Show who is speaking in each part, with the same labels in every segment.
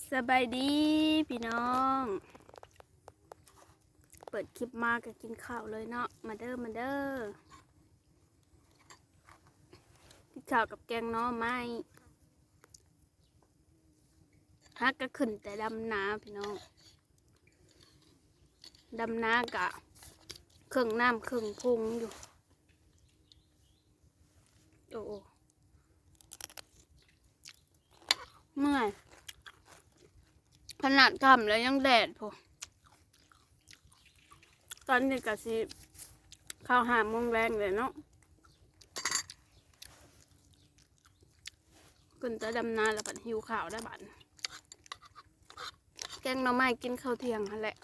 Speaker 1: สบายดีพี่น้อง เปิดคลิปมาก็กินข้าวเลยเนาะมาเด้อมาเด้อกินข้าวกับแกงหน้อไม้ฮักก็ขึ้นแต่ดำนาพี่น้องดำนากะเครื่องน้ำเครื่องพุงอยู่โอ้โอ้เมื่อย ขนาดทำแล้วยังแดดพอตอนนี้ก็สิข้าวหาโมงแรงเลยเนาะขึ้นจะดำนาแล้วบัดหิวข่าวได้บัดแกงหน่อไม้กินข้าวเที่ยงนั่นแหละ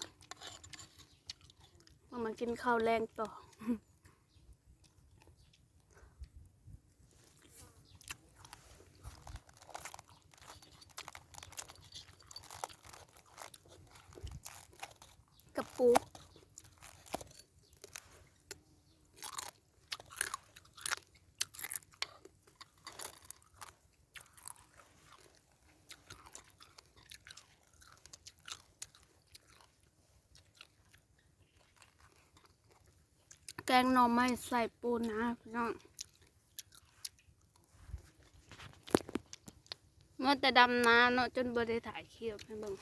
Speaker 1: มามากินข้าวแรงต่อ กับปู แกงหน่อไม้ใส่ปูนะพี่น้องเมื่อแต่ดำนาเนาะจนบ่ได้ถ่ายคลิปให้เบิ่ง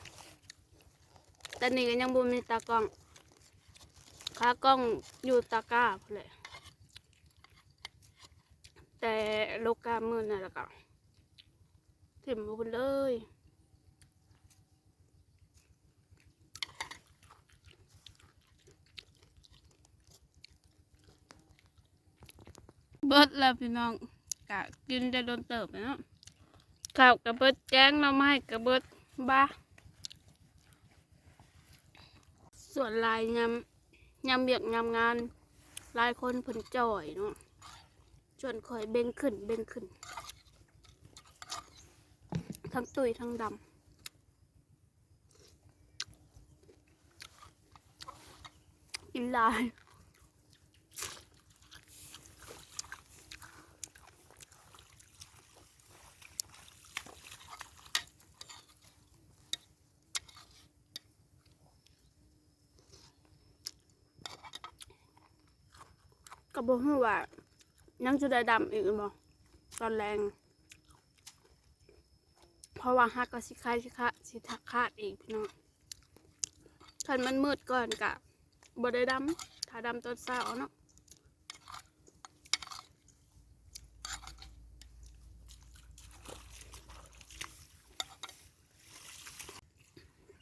Speaker 1: แต่นี่ก็ยังบ่มีตากล้องขากล้องอยู่ตะกร้าพุ่นแหละแต่โลกามือนั่นแหละก็ถิ่มบุญเลยเบิดแล้วพี่น้องกะกินได้โดนเติบเนาะข้าวกับเบิดแจ้งเราไม่กับเบิดบ้า ส่วนลายยำยำเบียกยำงานลายคนผลจ่อยเนาะชวนคอยเบ่งขึ้นเบ่งขึ้น ทั้งตุยทั้งดำกินลาย ก็บอกว่ายังจะได้ดำอีกบ่ตอนแรง เพราะว่าฮักก็สิคายสิคะสิทักคาดอีกพี่น้องคันมันมืดก่อนกะบ่ได้ดำถ้าดำตอนเช้าเนาะ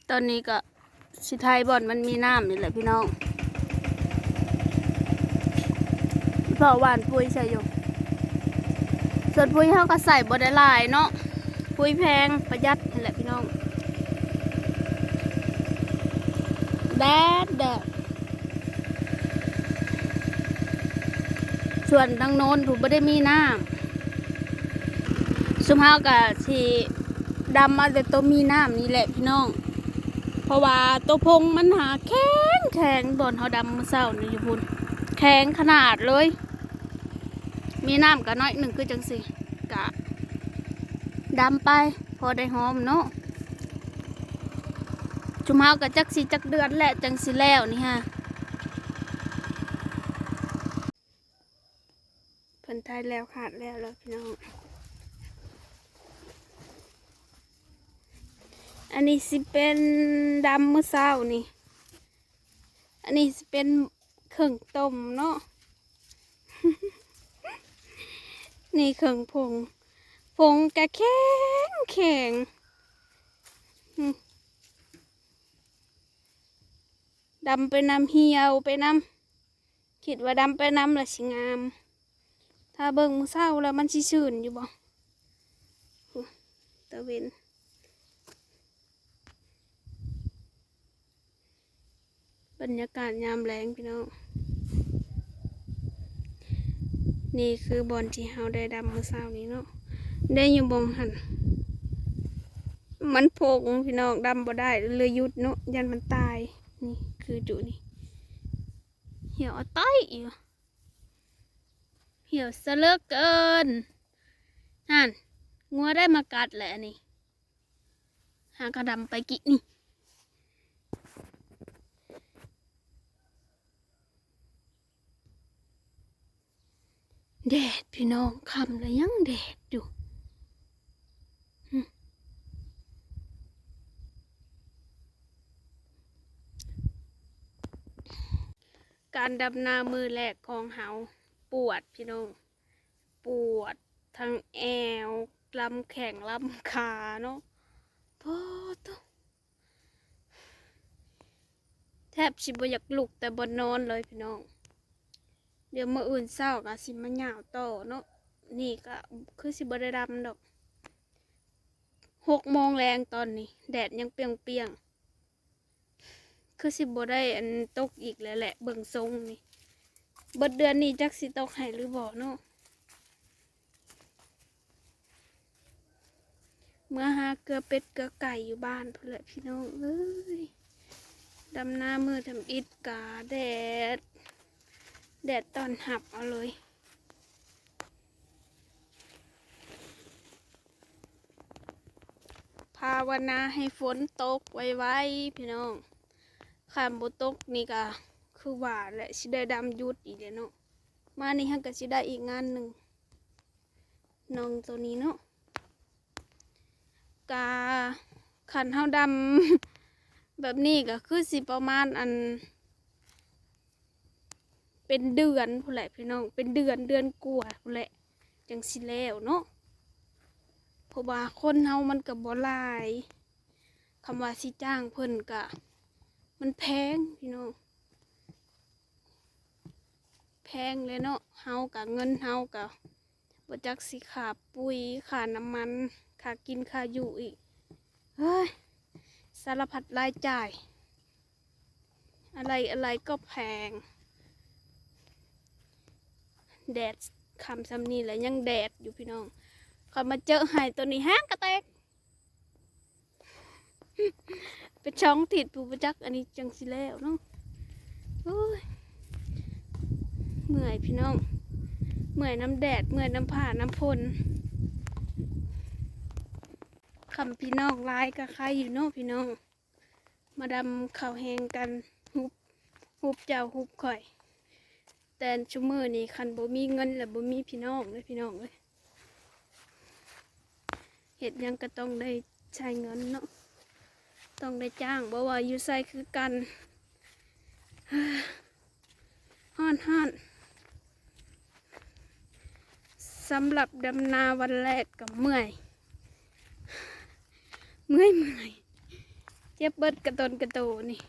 Speaker 1: ตอนนี้ก็สิไทยบอนมันมีน้ำนี่แหละพี่น้อง เพราะหวานปุ๋ยใช่อยู่ส่วนปุ๋ยเขาก็ใส่บไดหลายเนาะปุ๋ยแพงประหยัดนี่แหละพี่น้องแดดแดดส่วนทางโน้นถูกไม่ได้มีน้ำสุมเฮากับทีดำมาแต่ตัวมีน้ำนี่แหละพี่น้อง เพราะว่าตัวพงมันหาแข็งแข็งบนเขาดำมือเศร้านี่อยู่พุ่นแข็งขนาดเลย มีน้ำก็น้อยหนึ่งคือจังสิกะดำไป พอได้หอมเนาะชุมเฮากับจักสีจักเดือนแหละจังสิแล้วนี่ฮะเพิ่นไทยแล้วขาดแล้วแล้วพี่น้อง อันนี้สิเป็นดำมื้อเช้านี่ อันนี้สิเป็นเครื่องต้มเนาะ นี่เครื่องผงผงกะแข็งแข็งดำไปนำเหี่ยวไปนำคิดว่าดำไปนำละสิงาม ถ้าเบิ่งมือเศร้าแล้วมันสิชื่นอยู่บ่ตะเวนบรรยากาศยามแรงพี่น้อง นี่คือบอลที่เฮาได้ดำเมื่อเช้านี้เนาะได้อยู่บงหันมันโพงพี่น้องดำบ่ได้เลยยุดเนาะยันมันตาย นี่คือจุนี่เหี่ยวเอาต้อยอีกเหี่ยวซะเลือกเกินนั่นงัวได้มากัดแหละนี่หากระดำไปกินี่ แดดพี่น้องคำแล้วยังแดดอยู่การดำนามือแรกของเฮาปวดพี่น้อง ปวดทั้งแอวลำแข็งลำขาเนาะพอตัวแทบสิบอยากลุกแต่บนนอนเลยพี่น้อง เดี๋ยวมื่ออื่นเศร้าก็สิมาหยาวต่อเนาะนี่ก็คือสิบได้ดำดอกหกโมงแรงตอนนี้ แดดยังเปียงเปียงคือสิบได้อันตกอีกแล้วแหละ เบิ่งทรงนี่เบิดเดือนนี้จักสิตกให้หรือบ่เนาะเมื่อหาเกลือเป็ดเกลือไก่อยู่บ้านเพื่อพี่น้องเอ้ยดำหน้ามือทำอิดกาแดด แดดตอนหับเอาเลยภาวนาให้ฝนตกไวๆพี่น้องข้ามบุตกนี่ก็คือว่าแหละสิได้ดำยุดอีกแล้วเนาะมานี่ฮันก็สิได้อีกงานหนึ่งน้องตัวนี้เนาะกาขันเฮาดำ แบบนี้ก็คือสิประมาณอัน เป็นเดือนผู้นแหละพี่น้อง เป็นเดือนเดือนกว่าผู้นแหละจังสิแล้วเนาะเพราะว่าคนเฮามันกับบ่หลายคำว่าสิจ้างเพิ่นกะ มันแพงพี่น้องแพงเลยเนาะเฮากะเงินเฮากะบ่จักสิขาปุ๋ยขาน้ำมันขากินขาอยู่อีกเฮ้ยสารพัดรายจ่าย อะไรอะไรก็แพง แดดคำซ้ำนี่แหละยังแดดอยู่พี่น้องเขามาเจอไห้ตัวนี้ห้างกระแตกเป็นช่องติดปูประจักษ์อันนี้จังสิแล้วเนาะโอ้ยเมื่อยพี่น้อง เมื่อยน้ำแดด เมื่อยน้ำผ่าน้ำพลคำพี่น้องลายกับใครอยู่เนาะพี่น้อง มาดำข่าวแหงกัน หุบ หุบเจ้าหุบข่อย แต่ชั่วมือนี่คันบ่มีเงินและบ่มีพี่น้องเลยพี่น้องเลยเห็ดยังก็ต้องได้ใช้เงินเนาะต้องได้จ้างบ่ว่าอยู่ใส่คือกันฮ้อนฮ้อนสำหรับดำนาวันแรกกับเมื่อย เมื่อยเมื่อยเจ็บเบิดกระตนกระโตนี่